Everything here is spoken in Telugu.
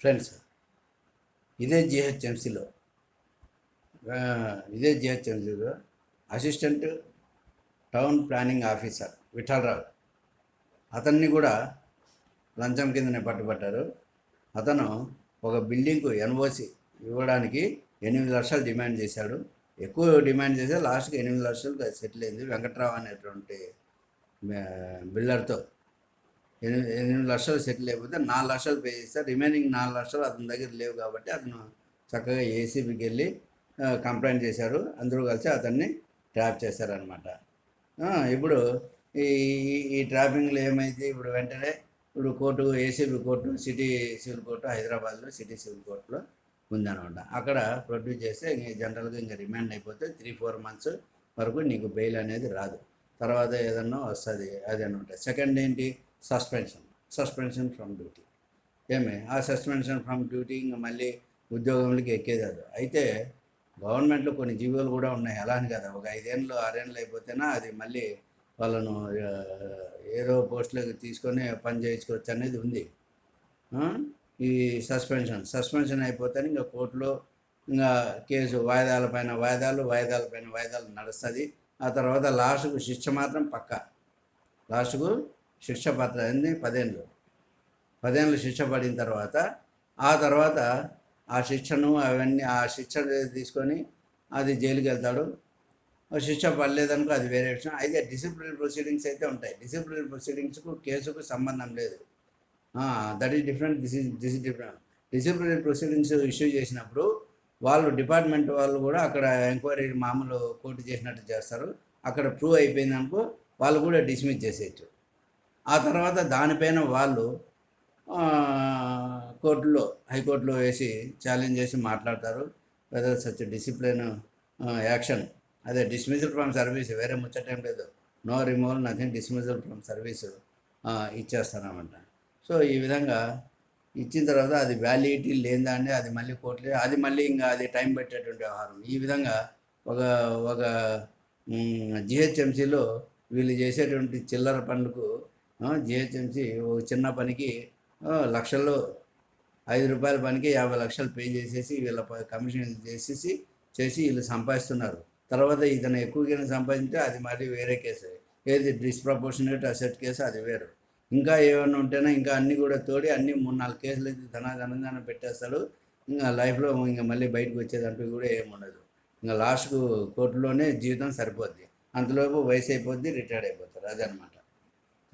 ఫ్రెండ్స్ ఇదే జిహెచ్ఎంసీలో. ఇదే జిహెచ్ఎంసీలో assistant town planning officer Vithalarao. అతన్ని కూడా లంచం కిందనే పట్టుబట్టారు. అతను ఒక బిల్డింగ్కు ఎన్ఓసి ఇవ్వడానికి ఎనిమిది లక్షలు డిమాండ్ చేశాడు. ఎక్కువ డిమాండ్ చేస్తే లాస్ట్కి ఎనిమిది లక్షలు సెటిల్ అయింది వెంకట్రావు అనేటువంటి బిల్డర్తో. ఎనిమిది ఎనిమిది లక్షలు సెటిల్ అయిపోతే నాలుగు లక్షలు పే చేస్తారు రిమైనింగ్ నాలుగు లక్షలు అతని దగ్గర లేవు కాబట్టి అతను చక్కగా ఏసీబీకి వెళ్ళి కంప్లైంట్ చేశారు. అందరూ కలిసి అతన్ని ట్రాప్ చేశారనమాట ఇప్పుడు ఈ ఈ- ఈ ట్రాపింగ్లో ఏమైతే ఇప్పుడు వెంటనే ఇప్పుడు court ACB court city civil court హైదరాబాద్లో సిటీ సివిల్ కోర్టులో ఉందన్నమాట. అక్కడ ప్రొడ్యూస్ చేస్తే ఇంక జనరల్గా ఇంకా రిమాండ్ అయిపోతే త్రీ ఫోర్ మంత్స్ వరకు నీకు బెయిల్ అనేది రాదు. తర్వాత ఏదన్నా వస్తుంది అది అనమాట సెకండ్ ఏంటి? సస్పెన్షన్ సస్పెన్షన్ ఫ్రమ్ డ్యూటీ ఏమి? ఆ సస్పెన్షన్ ఫ్రమ్ డ్యూటీ ఇంకా మళ్ళీ ఉద్యోగంలోకి ఎక్కేదాదు అయితే గవర్నమెంట్లో కొన్ని జీవోలు కూడా ఉన్నాయి. అలా అని కదా ఒక ఐదేళ్ళు ఆరేళ్ళు అయిపోతేనా అది మళ్ళీ వాళ్ళను ఏదో పోస్టులకు తీసుకొని పని చేయించుకోవచ్చు అనేది ఉంది. ఈ సస్పెన్షన్ సస్పెన్షన్ అయిపోతేనే ఇంకా కోర్టులో ఇంకా కేసు వాయిదాల పైన వాయిదాలు వాయిదాల పైన వాయిదాలు నడుస్తుంది. ఆ తర్వాత లాస్ట్కు శిక్ష మాత్రం పక్క. లాస్ట్కు శిక్ష పడింది పదేళ్ళు. పదేళ్ళు శిక్ష పడిన తర్వాత ఆ తర్వాత ఆ శిక్షను అవన్నీ ఆ శిక్ష తీసుకొని అది జైలుకి వెళ్తాడు. ఆ శిక్ష పడలేదనుకో అది వేరే విషయం. అయితే డిసిప్లినరీ ప్రొసీడింగ్స్ అయితే ఉంటాయి. డిసిప్లినరీ ప్రొసీడింగ్స్కు కేసుకు సంబంధం లేదు. That is different this is this is different disciplinary proceedings issue చేసినప్పుడు వాళ్ళు డిపార్ట్మెంట్ వాళ్ళు కూడా అక్కడ ఎంక్వైరీ మామూలు కోర్టు చేసినట్టు చేస్తారు. అక్కడ ప్రూవ్ అయిపోయిందనుకో వాళ్ళు కూడా డిస్మిస్ చేసేయచ్చు. ఆ తర్వాత దానిపైన వాళ్ళు కోర్టులో హైకోర్టులో వేసి ఛాలెంజ్ చేసి మాట్లాడతారు. వెదర్ సచ్ డిసిప్లిన్ యాక్షన్ అదే డిస్మిసల్ ఫ్రమ్ సర్వీస్ వేరే ముచ్చటం లేదు. No removal nothing dismissal from service ఇచ్చేస్తానమాట so ఈ విధంగా ఇచ్చిన తర్వాత అది వ్యాలిడిటీ లేదా అండి అది మళ్ళీ కోర్టులో అది మళ్ళీ ఇంకా అది టైం పెట్టేటువంటి వ్యవహారం. ఈ విధంగా ఒక ఒక జిహెచ్ఎంసీలో వీళ్ళు చేసేటువంటి చిల్లర పనులకు జిహెచ్ఎంసి ఒక చిన్న పనికి లక్షల్లో ఐదు రూపాయల పనికి యాభై లక్షలు పే చేసేసి వీళ్ళ ప- కమిషన్ చేసేసి చేసి వీళ్ళు సంపాదిస్తున్నారు. తర్వాత ఇతను ఎక్కువగా సంపాదించితే అది మరి వేరే కేసు. ఏది డిస్ప్రపోర్షనేట్ అసెట్ కేసు అది వేరు. ఇంకా ఏమైనా ఉంటేనే ఇంకా అన్నీ కూడా తోడి అన్ని మూడు నాలుగు కేసులు అయితే ధనాధనంగా పెట్టేస్తాడు ఇంకా లైఫ్లో ఇంకా మళ్ళీ బయటకు వచ్చేదంటూ కూడా ఏముండదు ఇంకా లాస్ట్కు కోర్టులోనే జీవితం సరిపోద్ది. అంతలోపు వయసు అయిపోద్ది రిటైర్డ్ అయిపోతారు. అదనమాట